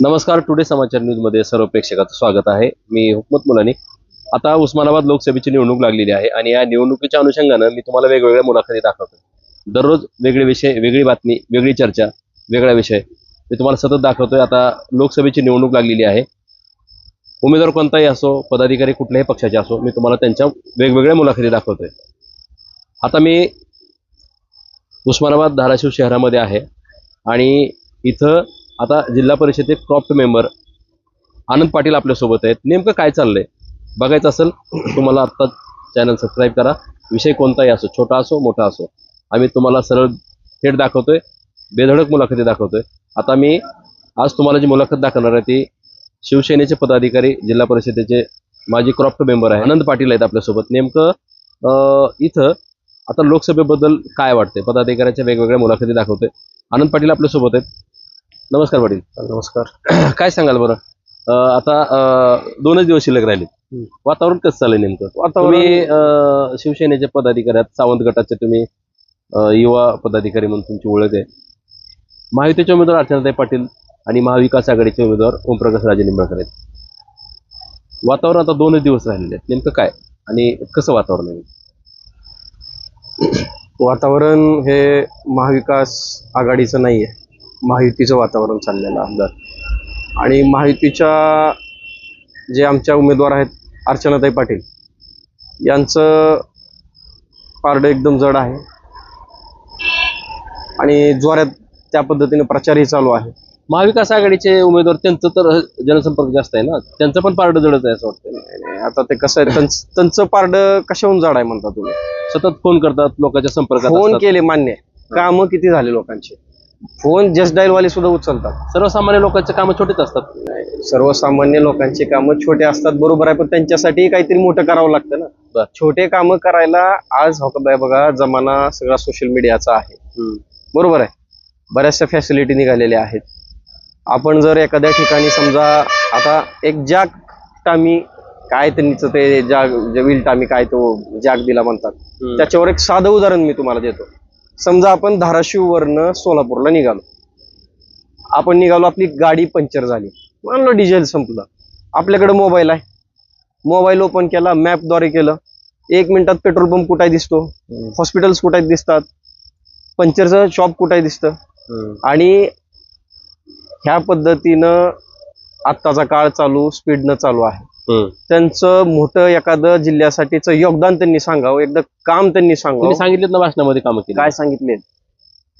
नमस्कार टुडे समाचार न्यूजमध्ये सर्व प्रेक्षकाचं स्वागत आहे. मी हुकमत मुलानी. आता उस्मानाबाद लोकसभेची निवडणूक लागलेली आहे आणि या निवडणुकीच्या अनुषंगानं मी तुम्हाला वेगवेगळ्या मुलाखती दाखवतो दररोज वेगळे विषय वेगळी बातमी वेगळी चर्चा वेगळा विषय. मी तुम्हाला सतत दाखवतोय आता लोकसभेची निवडणूक लागलेली आहे. उमेदवार कोणताही असो पदाधिकारी कुठल्याही पक्षाचे असो मी तुम्हाला त्यांच्या वेगवेगळ्या मुलाखती दाखवतोय. आता मी उस्मानाबाद धाराशिव शहरामध्ये आहे आणि इथं आता जिल्हा परिषदेत क्रॉप्ट मेंबर आनंद पाटील आपल्यासोबत आहेत. नेमकं काय चाललंय? बघायचं असेल तुम्हाला आत्ता चॅनल सबस्क्राईब करा. विषय कोणताही असो छोटा असो मोठा असो आम्ही तुम्हाला सरळ थेट दाखवतोय. बेधडक मुलाखती दाखवतोय. आता मी आज तुम्हाला जी मुलाखत दाखवणार आहे ती शिवसेनेचे पदाधिकारी जिल्हा परिषदेचे माजी क्रॉप्ट मेंबर आहे. आनंद पाटील आहेत आपल्यासोबत. नेमकं इथं आता लोकसभेबद्दल काय वाटते पदाधिकाऱ्याच्या वेगवेगळ्या मुलाखती दाखवतोय. आनंद पाटील आपल्यासोबत आहेत. नमस्कार पाटील. नमस्कार. काय सांगाल बरं? अं, आता अं, दोनच दिवस शिल्लक राहिले हम्म. वातावरण कसं चाललंय नेमकं? वातावरण तुम्ही अं, शिवसेनेचे पदाधिकारी आहात सावंत गटाचे तुम्ही अं, युवा पदाधिकारी म्हणून तुमची ओळख आहे. महायुतीचे उमेदवार अर्चनाताई पाटील आणि महाविकास आघाडीचे उमेदवार ओमप्रकाश राजे निंबाळकर आहेत. वातावरण आता दोनच दिवस राहिलेले आहेत. नेमकं काय? आणि कसं वातावरण आहे? वातावरण हे महाविकास आघाडीचं नाही आहे महायुतीचं वातावरण चाललेलं आहे आणि महायुतीच्या जे आमच्या उमेदवार आहेत अर्चनाताई पाटील यांचं पारडं एकदम जड आहे. आणि जोरात त्या पद्धतीने प्रचारही चालू आहे. महाविकास आघाडीचे उमेदवार त्यांचं तर जनसंपर्क जास्त आहे ना? त्यांचं पण पारडं जडत आहे असं वाटतं आता ते कसं आहे त्यांच- पारडं कशाहून जड आहे म्हणता तुम्ही? सतत फोन करतात लोकांच्या संपर्कात फोन. केले मान्य. कामं किती झाले लोकांचे? फोन जस्ट डायल वाले सुद्धा उचलतात. सर्वसामान्य लोकांचे कामं छोटेच असतात. सर्वसामान्य लोकांची कामं छोटे असतात बरोबर आहे पण त्यांच्यासाठी काहीतरी मोठं करावं लागतं बर. ना छोटे कामं करायला आज हो का बघा जमाना सगळा सोशल मीडियाचा आहे. बरोबर आहे. बऱ्याचशा फॅसिलिटी निघालेल्या आहेत. आपण जर एखाद्या ठिकाणी समजा आता एक जाग टामी काय त्यांचं ते जाग जे विल टामी काय तो जाग दिला म्हणतात. हम्म. त्याच्यावर एक साधं उदाहरण मी तुम्हाला देतो. समजा आपण धाराशिववरनं सोलापूरला निघालो. आपण निघालो आपली गाडी पंक्चर झाली. मानलं डिझेल संपलं. आपल्याकडे मोबाईल आहे. मोबाईल ओपन केला मॅपद्वारे केलं. एक मिनिटात पेट्रोल पंप कुठे दिसतो. हॉस्पिटल्स कुठे दिसतात? पंक्चरचं शॉप कुठे दिसतं. आणि ह्या पद्धतीनं आत्ताचा काळ चालू स्पीडनं चालू आहे. त्यांचं मोठं एखादं जिल्ह्यासाठीचं योगदान त्यांनी सांगावं एकदा काम त्यांनी सांगावं. तुम्ही सांगितलं ना भाषणामध्ये कामं केली. काय सांगितले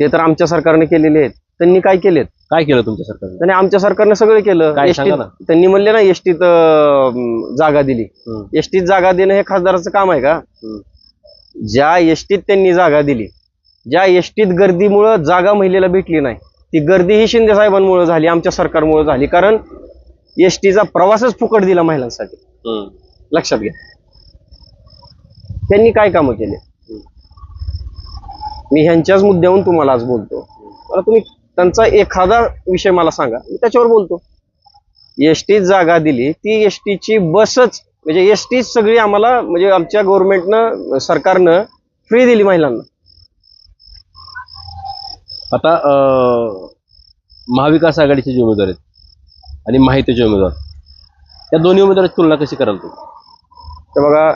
ते तर आमच्या सरकारने केलेले आहेत. त्यांनी काय केलेत? काय केलं तुमच्या सरकारने? त्यांनी आमच्या सरकारने सगळं केलं. त्यांनी म्हणले ना एसटीत जागा दिली. एसटीत जागा देणं हे खासदाराचं काम आहे का. ज्या एसटीत त्यांनी जागा दिली ज्या एसटीत गर्दीमुळं जागा महिलेला भेटली नाही ती गर्दी ही शिंदे साहेबांमुळे झाली आमच्या सरकारमुळे झाली. कारण एसटीचा प्रवासच फुकट दिला महिलांसाठी. लक्षात घ्या. त्यांनी काय कामं केले? मी ह्यांच्याच मुद्द्यावरून तुम्हाला आज बोलतो. मला तुम्ही त्यांचा एखादा विषय मला सांगा मी त्याच्यावर बोलतो. एसटीत जागा दिली ती एसटीची बसच म्हणजे एसटीच सगळी आम्हाला म्हणजे आमच्या गव्हर्नमेंटनं सरकारनं फ्री दिली महिलांना. आता महाविकास आघाडीचे जे उमेदवार आहेत आणि माहितीचे उमेदवार. या दोन्ही उमेदवाराची तुलना कशी कराल तुम्ही? तर बघा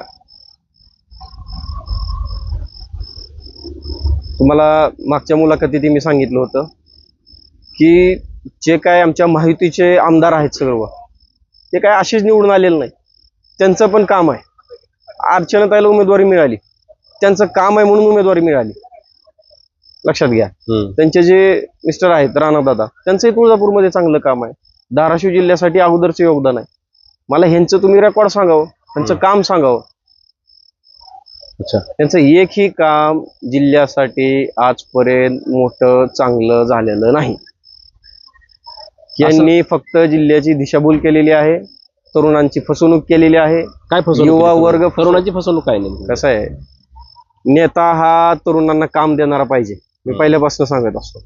तुम्हाला मागच्या मुलाखतीत मी सांगितलं होतं की जे काय आमच्या माहितीचे आमदार आहेत सर्व ते काय असेच निवडून आलेले नाही. त्यांचं पण काम आहे. अर्चनाताईला उमेदवारी मिळाली. त्यांचं काम आहे म्हणून उमेदवारी मिळाली. लक्षात घ्या. त्यांचे जे मिस्टर आहेत राणादादा त्यांचंही तुळजापूरमध्ये चांगलं काम आहे. धाराशिव जिल्ह्यासाठी अगोदरचं योगदान आहे. मला ह्यांचं तुम्ही रेकॉर्ड सांगावं त्यांचं. काम सांगावं. अच्छा. त्यांचं एकही काम जिल्ह्यासाठी आजपर्यंत मोठं चांगलं झालेलं नाही. यांनी फक्त जिल्ह्याची दिशाभूल केलेली आहे तरुणांची फसवणूक केलेली आहे. काय फसवणूक युवा वर्ग? तरुणाची फसवणूक काय नेमकी? कसं आहे? नेता हा तरुणांना काम देणारा पाहिजे. मी. पहिल्यापासून सांगत असतो.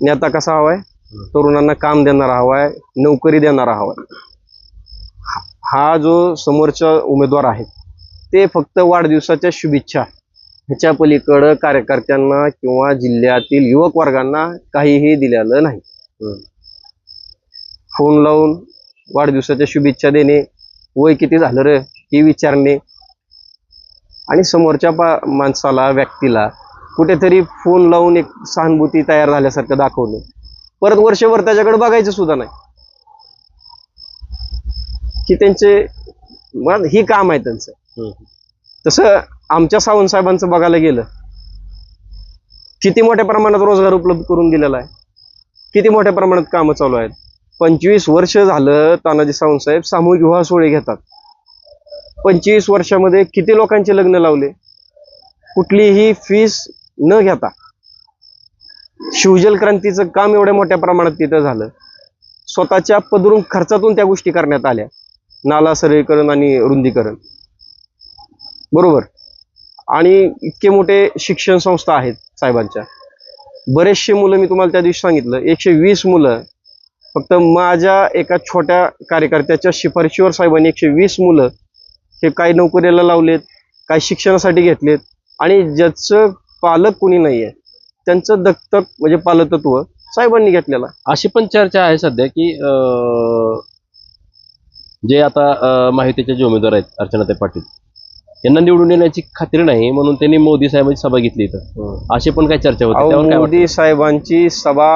नेता कसा हवाय. तरुणांना काम देणारा हवाय नोकरी देणारा हवाय. हा- जो समोरचा उमेदवार आहे ते फक्त वाढदिवसाच्या शुभेच्छा ह्याच्या पलीकडं कार्यकर्त्यांना किंवा जिल्ह्यातील युवक वर्गांना काहीही दिलेलं नाही. फोन लावून वाढदिवसाच्या शुभेच्छा देणे वय किती झालं रे हे विचारणे. आणि समोरच्या पा माणसाला व्यक्तीला कुठेतरी फोन लावून एक सहानुभूती तयार झाल्यासारखं दाखवणे. परत वर्षभर त्याच्याकडे बघायचं सुद्धा नाही. की त्यांचे ही काम आहे त्यांचं. तसं आमच्या सावंत साहेबांचं बघायला गेलं किती मोठ्या प्रमाणात रोजगार उपलब्ध करून दिलेला आहे. किती मोठ्या प्रमाणात कामं चालू आहेत. पंचवीस वर्ष झालं तानाजी सावंत साहेब सामूहिक विवाह सोहळे घेतात. पंचवीस वर्षामध्ये किती लोकांचे लग्न लावले? कुठलीही फीस न घेता. शिवजल क्रांतीचं काम एवढ्या मोठ्या प्रमाणात तिथं झालं. स्वतःच्या पदरून खर्चातून त्या गोष्टी करण्यात आल्या. नाला सरळीकरण आणि रुंदीकरण. बरोबर? आणि इतके मोठे शिक्षण संस्था आहेत साहेबांच्या. बरेचसे मुलं मी तुम्हाला त्या दिवशी सांगितलं. एकशे वीस मुलं. फक्त माझ्या एका छोट्या कार्यकर्त्याच्या शिफारशीवर साहेबांनी एकशे वीस मुलं हे काही नोकरीला लावलेत काही शिक्षणासाठी घेतलेत आणि ज्याचं पालक कोणी नाहीये. त्यांचं दत्तक म्हणजे पालकत्व साहेबांनी घेतलेलं. अशी पण चर्चा आहे सध्या की जे आता माहितीचे जे उमेदवार आहेत अर्चनाताई पाटील यांना निवडून येण्याची खात्री नाही म्हणून त्यांनी मोदी साहेबांची सभा घेतली इथं. अशी पण काय चर्चा होती? मोदी साहेबांची सभा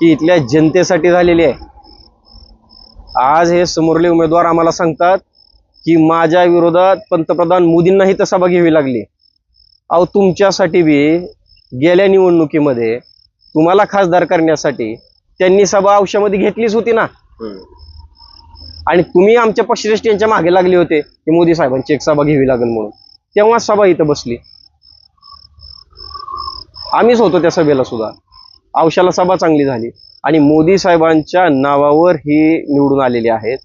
ही इथल्या जनतेसाठी झालेली आहे. आज हे समोरले उमेदवार आम्हाला सांगतात की माझ्या विरोधात पंतप्रधान मोदींनाही तर सभा घ्यावी लागली. अहो तुमच्यासाठी बी गेल्या निवडणुकीमध्ये तुम्हाला खासदार करण्यासाठी त्यांनी सभा औषधामध्ये घेतलीच होती ना. आणि तुम्ही आमच्या पक्षश्रेष्ठ यांच्या मागे लागले होते की मोदी साहेबांची एक सभा घ्यावी लागेल म्हणून. तेव्हा सभा इथं बसली. आम्हीच होतो त्या सभेला सुद्धा. औषधाला सभा चांगली झाली. आणि मोदी साहेबांच्या नावावर ही निवडून आलेली आहेत.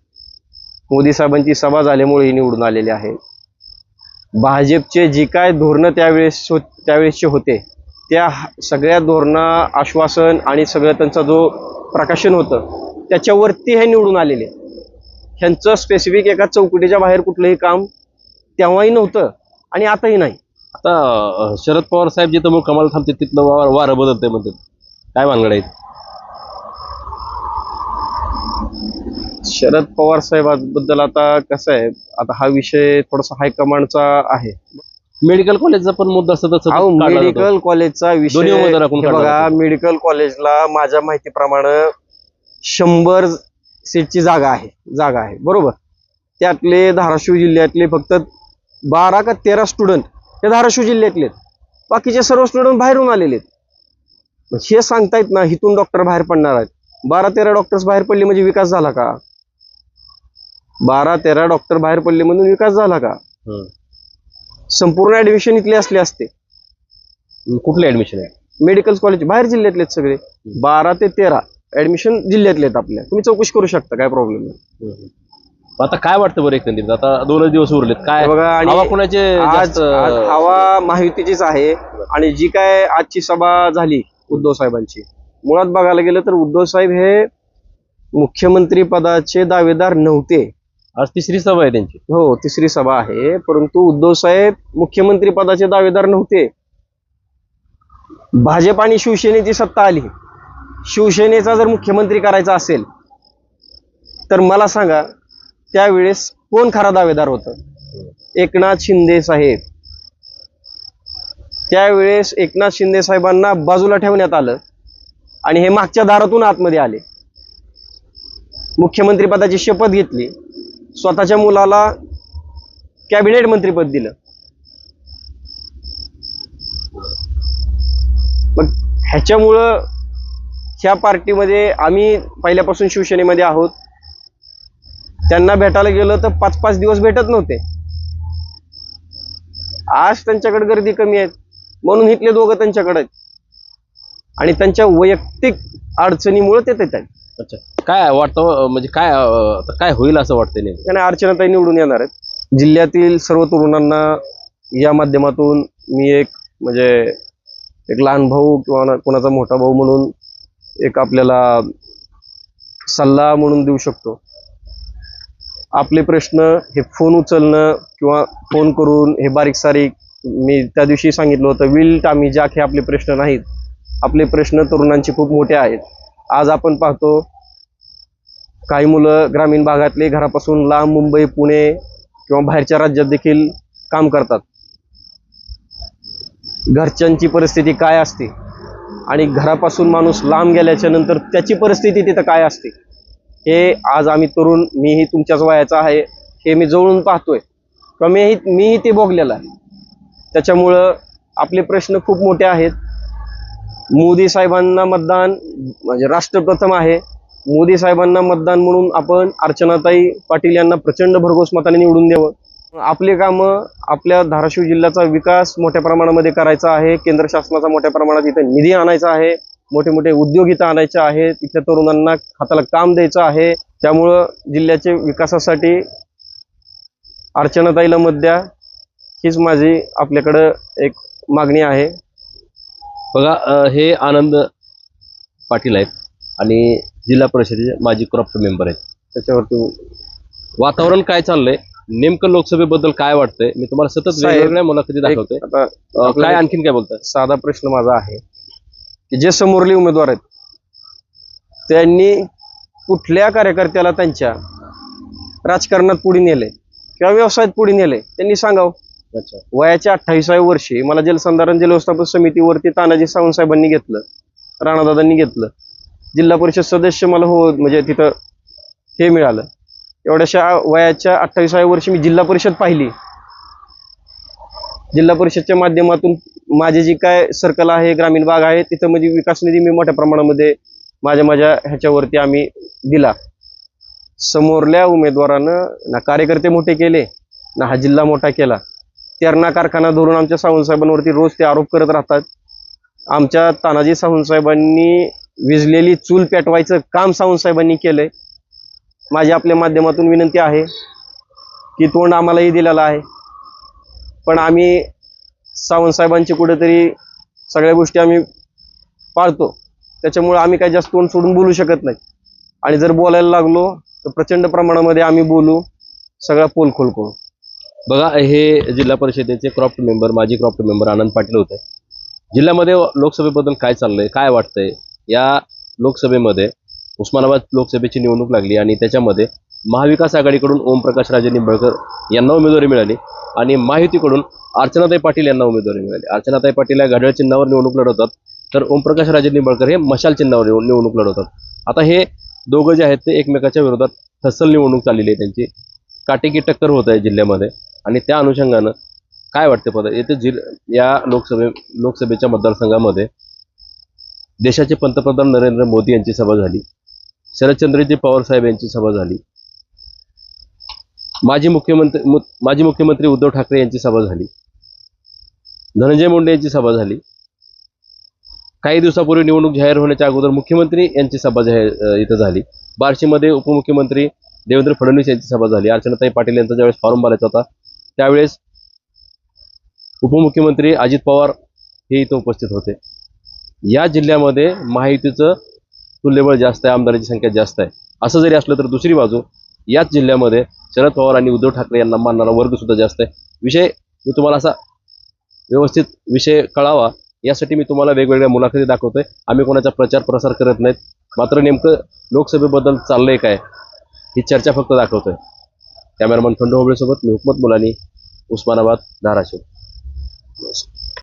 मोदी साहेबांची सभा झाल्यामुळे ही निवडून आलेली आहेत. भाजपचे जी काय धोरणं त्यावेळेस त्यावेळेसचे होते त्या सगळ्या धोरणा आश्वासन आणि सगळं त्यांचा जो प्रकाशन होतं त्याच्यावरती हे निवडून आलेले. ह्यांचं स्पेसिफिक एका चौकटीच्या बाहेर कुठलंही काम तेव्हाही नव्हतं आणि आताही नाही. आता शरद पवार साहेब जिथं मग कमाल थांबते तिथलं वार वारं बदलतंय म्हणतात काय भानगड आहेत? शरद पवार साहेबांबद्दल आता कसं आहे आता हा विषय थोडासा हायकमांडचा आहे. मेडिकल कॉलेजचा पण मुद्दा सतत अहो. मेडिकल कॉलेजचा विषय दोन्ही उमेदवाराकडून हे काढला बघा जातो. मेडिकल कॉलेजला माझ्या माहितीप्रमाणे शंभर सीटची जागा आहे जागा आहे बरोबर त्यातले धाराशिव जिल्ह्यातले फक्त बारा का तेरा स्टुडंट हे धाराशिव जिल्ह्यातले आहेत. बाकीचे सर्व स्टुडंट बाहेरून आलेले आहेत मग हे सांगतायत ना इथून डॉक्टर बाहेर पडणार आहेत बारा तेरा डॉक्टर्स बाहेर पडले म्हणजे विकास झाला का बारा तेरा डॉक्टर बाहेर पडले म्हणून विकास झाला का हम्म. संपूर्ण ऍडमिशन इथले असले असते. कुठले ऍडमिशन आहे? मेडिकल कॉलेज बाहेर जिल्ह्यातले आहेत सगळे बारा ते तेरा. ऍडमिशन जिल्ह्यातले आहेत आपल्या. तुम्ही चौकशी करू शकता काय प्रॉब्लेम नाही. आता काय वाटतं बरं एकंदरीत? आता दोनच दिवस उरलेत. काय बघा आणि हवा कुणाचे आज जास्त आज हवा महायुतीचीच आहे. आणि जी काय आजची सभा झाली उद्धव साहेबांची. मुळात बघायला गेलं तर उद्धव साहेब हे मुख्यमंत्री पदाचे दावेदार नव्हते. आज तिसरी सभा आहे त्यांची. हो तिसरी सभा आहे परंतु उद्धव साहेब मुख्यमंत्री पदाचे दावेदार नव्हते. भाजप आणि शिवसेनेची सत्ता आली. शिवसेनेचा जर मुख्यमंत्री करायचा असेल तर मला सांगा त्यावेळेस कोण खरा दावेदार होतं? एकनाथ शिंदे साहेब. त्यावेळेस एकनाथ शिंदे साहेबांना बाजूला ठेवण्यात आलं आणि हे मागच्या दारातून आतमध्ये आले. मुख्यमंत्री पदाची शपथ घेतली. स्वतःच्या मुलाला कॅबिनेट मंत्रीपद दिलं. मग ह्याच्यामुळं ह्या पार्टीमध्ये आम्ही पहिल्यापासून शिवसेनेमध्ये आहोत. त्यांना भेटायला गेलं तर पाच पाच दिवस भेटत नव्हते. आज त्यांच्याकडे गर्दी कमी आहे म्हणून इथले दोघं त्यांच्याकडे आहेत. आणि त्यांच्या वैयक्तिक अडचणीमुळे ते येत आहेत अच्छा. काय वाटतं म्हणजे काय आता काय होईल असं वाटतं नेमकं? त्याने अर्चनाताई निवडून येणार आहेत. जिल्ह्यातील सर्व तरुणांना या माध्यमातून मी एक म्हणजे एक लहान भाऊ किंवा कोणाचा मोठा भाऊ म्हणून एक आपल्याला सल्ला म्हणून देऊ शकतो. आपले प्रश्न हे फोन उचलणं किंवा फोन करून हे बारीक सारीक मी त्या दिवशी सांगितलं होतं विल टामी जाक हे आपले प्रश्न नाहीत. आपले प्रश्न तरुणांचे खूप मोठे आहेत. आज आपण पाहतो काही मुलं ग्रामीण भागातले घरापासून लांब मुंबई पुणे किंवा बाहेरच्या राज्यात देखील काम करतात. घरच्यांची परिस्थिती काय असते? आणि घरापासून माणूस लांब गेल्याच्यानंतर त्याची परिस्थिती तिथं काय असते? हे आज आम्ही तरुण मीही तुमच्याच वयाचा आहे हे मी जवळून पाहतोय. कमीही मीही मीही ते भोगलेलं आहे. त्याच्यामुळं आपले प्रश्न खूप मोठे आहेत. मोदी साहेबांना मतदान म्हणजे राष्ट्रप्रथम आहे. मोदी साहेबांना मतदान म्हणून आपण अर्चनाताई पाटील यांना प्रचंड भरघोस मताने निवडून द्यावं. आपली कामं आपल्या धाराशिव जिल्ह्याचा विकास मोठ्या प्रमाणामध्ये करायचा आहे. केंद्र शासनाचा मोठ्या प्रमाणात इथे निधी आणायचा आहे. मोठे मोठे उद्योग इथं आणायचे आहेत. इथल्या तरुणांना हाताला काम द्यायचं आहे. त्यामुळं जिल्ह्याच्या विकासासाठी अर्चनाताईला मत द्या. हीच माझी आपल्याकडं एक मागणी आहे. बघा हे आनंद पाटील आहेत. आणि जिल्हा परिषदेचे माजी क्रॉप्ट मेंबर आहेत. त्याच्यावरती वातावरण काय चाललंय? नेमकं लोकसभेबद्दल काय वाटतंय? मी तुम्हाला सतत साहेब, वेगवेगळ्या मुलाखती दाखवतोय. एक आता अं, आपल्याला- काय आणखीन काय बोलताय? साधा प्रश्न माझा आहे की जे समोरले उमेदवार आहेत त्यांनी कुठल्या कार्यकर्त्याला त्यांच्या राजकारणात पुढे नेले किंवा व्यवसायात पुढे नेले त्यांनी सांगावं. अच्छा. वयाच्या अठ्ठावीसाव्या वर्षी मला जलसंधारण जलव्यवस्थापन समितीवरती तानाजी सावंत साहेबांनी घेतलं राणादादांनी घेतलं. जिल्हा परिषद सदस्य मला हो म्हणजे तिथं हे मिळालं. एवढ्याशा वयाच्या अठ्ठावीसाव्या वर्षी मी जिल्हा परिषद पाहिली. जिल्हा परिषदच्या माध्यमातून माझे जी काय सर्कल आहे ग्रामीण भाग आहे तिथं म्हणजे विकास निधी मी मोठ्या प्रमाणामध्ये माझ्या माझ्या ह्याच्यावरती आम्ही दिला. समोरल्या उमेदवारानं ना कार्यकर्ते मोठे केले ना हा जिल्हा मोठा केला. तेरणा कारखाना धरून आमच्या सावंत साहेबांवरती रोज ते आरोप करत राहतात. आमच्या तानाजी सावंतसाहेबांनी विजलेली चूल पेटवायचं काम सावंत साहेबांनी केलंय. माझी आपल्या माध्यमातून विनंती आहे की तोंड आम्हालाही दिलेलं आहे. पण आम्ही सावंत साहेबांची कुठेतरी सगळ्या गोष्टी आम्ही पाळतो. त्याच्यामुळे आम्ही काही जास्त तोंड सोडून बोलू शकत नाही. आणि जर बोलायला लागलो तर प्रचंड प्रमाणामध्ये आम्ही बोलू सगळा पोल खोल करू. बघा हे जिल्हा परिषदेचे क्रॉप्ट मेंबर माजी क्रॉप्ट मेंबर आनंद पाटील होते. जिल्ह्यामध्ये लोकसभेबद्दल काय चाललंय काय वाटतंय? या लोकसभेमध्ये उस्मानाबाद लोकसभेची निवडणूक लागली आणि त्याच्यामध्ये महाविकास आघाडीकडून ओमप्रकाश राजे निंबळकर यांना उमेदवारी मिळाली आणि माहितीकडून अर्चनाताई पाटील यांना उमेदवारी मिळाली. अर्चनाताई पाटील या घड्याळ चिन्हावर निवडणूक लढवतात तर ओमप्रकाश राजे निंबळकर हे मशाल चिन्हावर निवडणूक लढवतात. आता हे दोघं जे आहेत ते एकमेकाच्या विरोधात ठसल निवडणूक चाललेली आहे त्यांची. काटेकी टक्कर होत आहे जिल्ह्यामध्ये आणि त्या अनुषंगानं काय वाटते पद येथे जिल या लोकसभे लोकसभेच्या मतदारसंघामध्ये देशाचे पंतप्रधान नरेंद्र मोदी यांची सभा झाली. शरदचंद्रजी पवार साहेब यांची सभा झाली. माजी मुख्यमंत्री मु- माजी मुख्यमंत्री उद्धव ठाकरे यांची सभा झाली. धनंजय मुंडे यांची सभा झाली. काही दिवसापूर्वी निवडणूक जाहीर होण्याच्या अगोदर मुख्यमंत्री यांची सभा जाहीर इथं झाली. बार्शीमध्ये उपमुख्यमंत्री देवेंद्र फडणवीस यांची सभा झाली. अर्चनाताई पाटील यांचा ज्यावेळेस फॉर्म भरायचा होता त्यावेळेस उपमुख्यमंत्री अजित पवार हे इथं उपस्थित होते. या जिल्ह्यामध्ये महायुतीचं तुल्यबळ जास्त आहे आमदारांची संख्या जास्त आहे. असं जरी असलं तर दुसरी बाजू याच जिल्ह्यामध्ये शरद पवार आणि उद्धव ठाकरे यांना मानणारा वर्ग सुद्धा जास्त आहे. विषय मी तुम्हाला असा व्यवस्थित विषय कळावा यासाठी मी तुम्हाला वेगवेगळ्या मुलाखती दाखवतोय. आम्ही कोणाचा प्रचार प्रसार करत नाहीत. मात्र नेमकं लोकसभेबद्दल चाललंय काय ही चर्चा फक्त दाखवतोय. कॅमेरामन खंडू होबळेसोबत मी हुकमत मुलानी उस्मानाबाद धाराशिव.